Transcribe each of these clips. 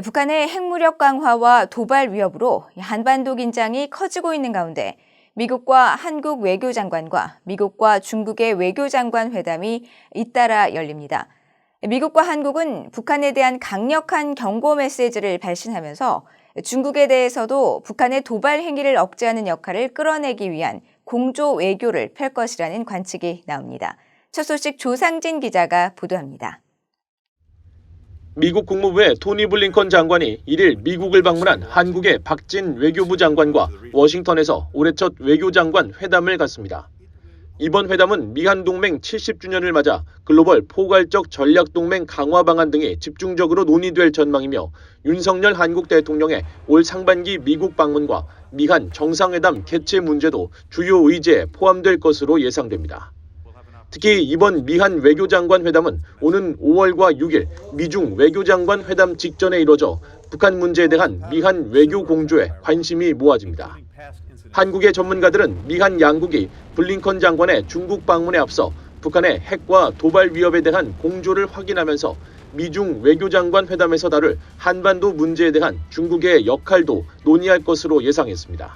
북한의 핵무력 강화와 도발 위협으로 한반도 긴장이 커지고 있는 가운데 미국과 한국 외교장관과 미국과 중국의 외교장관 회담이 잇따라 열립니다. 미국과 한국은 북한에 대한 강력한 경고 메시지를 발신하면서 중국에 대해서도 북한의 도발 행위를 억제하는 역할을 끌어내기 위한 공조 외교를 펼 것이라는 관측이 나옵니다. 첫 소식 조상진 기자가 보도합니다. 미국 국무부의 토니 블링컨 장관이 1일 미국을 방문한 한국의 박진 외교부 장관과 워싱턴에서 올해 첫 외교장관 회담을 갖습니다. 이번 회담은 미한 동맹 70주년을 맞아 글로벌 포괄적 전략 동맹 강화 방안 등이 집중적으로 논의될 전망이며 윤석열 한국 대통령의 올 상반기 미국 방문과 미한 정상회담 개최 문제도 주요 의제에 포함될 것으로 예상됩니다. 특히 이번 미한 외교장관 회담은 오는 5월과 6일 미중 외교장관 회담 직전에 이뤄져 북한 문제에 대한 미한 외교 공조에 관심이 모아집니다. 한국의 전문가들은 미한 양국이 블링컨 장관의 중국 방문에 앞서 북한의 핵과 도발 위협에 대한 공조를 확인하면서 미중 외교장관 회담에서 다룰 한반도 문제에 대한 중국의 역할도 논의할 것으로 예상했습니다.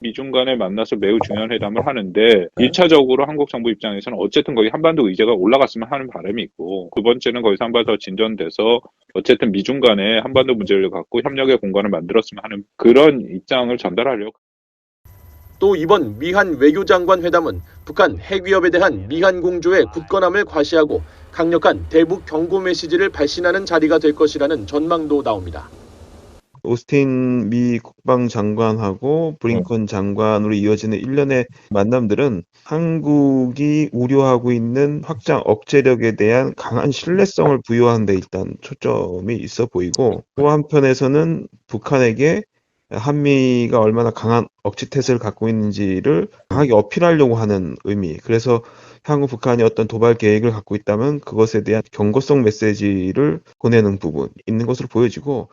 미중 간에 만나서 매우 중요한 회담을 하는데 1차적으로 한국 정부 입장에서는 어쨌든 거기 한반도 의제가 올라갔으면 하는 바람이 있고 두 번째는 거기서 한번더 진전돼서 어쨌든 미중 간에 한반도 문제를 갖고 협력의 공간을 만들었으면 하는 그런 입장을 전달하려고 또 이번 미한 외교장관 회담은 북한 핵 위협에 대한 미한 공조의 굳건함을 과시하고 강력한 대북 경고 메시지를 발신하는 자리가 될 것이라는 전망도 나옵니다. 오스틴 미 국방장관하고 브링컨 장관으로 이어지는 일련의 만남들은 한국이 우려하고 있는 확장 억제력에 대한 강한 신뢰성을 부여하는 데 일단 초점이 있어 보이고 또 한편에서는 북한에게 한미가 얼마나 강한 억지 태세를 갖고 있는지를 강하게 어필하려고 하는 의미. 그래서 한국 북한이 어떤 도발 계획을 갖고 있다면 그것에 대한 경고성 메시지를 보내는 부분 있는 것으로 보여지고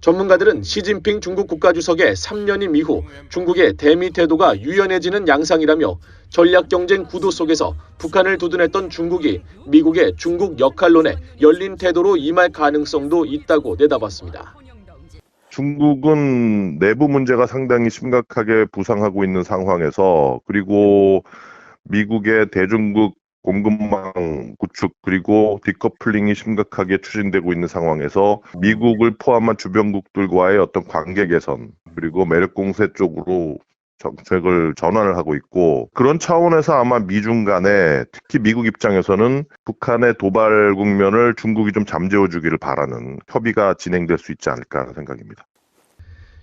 전문가들은 시진핑 중국 국가주석의 3년임 이후 중국의 대미 태도가 유연해지는 양상이라며 전략 경쟁 구도 속에서 북한을 두둔했던 중국이 미국의 중국 역할론에 열린 태도로 임할 가능성도 있다고 내다봤습니다. 중국은 내부 문제가 상당히 심각하게 부상하고 있는 상황에서 그리고 미국의 대중국 공급망 구축 그리고 디커플링이 심각하게 추진되고 있는 상황에서 미국을 포함한 주변국들과의 어떤 관계 개선 그리고 매력 공세 쪽으로 정책을 전환을 하고 있고 그런 차원에서 아마 미중 간에 특히 미국 입장에서는 북한의 도발 국면을 중국이 좀 잠재워 주기를 바라는 협의가 진행될 수 있지 않을까 하는 생각입니다.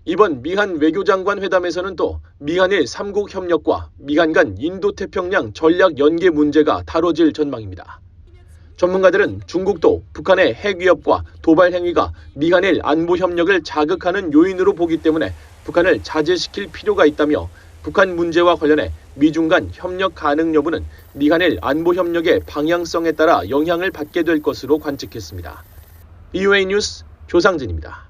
이번 미한 외교장관 회담에서는 또 미한일 3국 협력과 미한 간 인도태평양 전략 연계 문제가 다뤄질 전망입니다. 전문가들은 중국도 북한의 핵 위협과 도발 행위가 미한일 안보 협력을 자극하는 요인으로 보기 때문에 북한을 자제시킬 필요가 있다며 북한 문제와 관련해 미중 간 협력 가능 여부는 미한일 안보 협력의 방향성에 따라 영향을 받게 될 것으로 관측했습니다. BOA 뉴스 조상진입니다.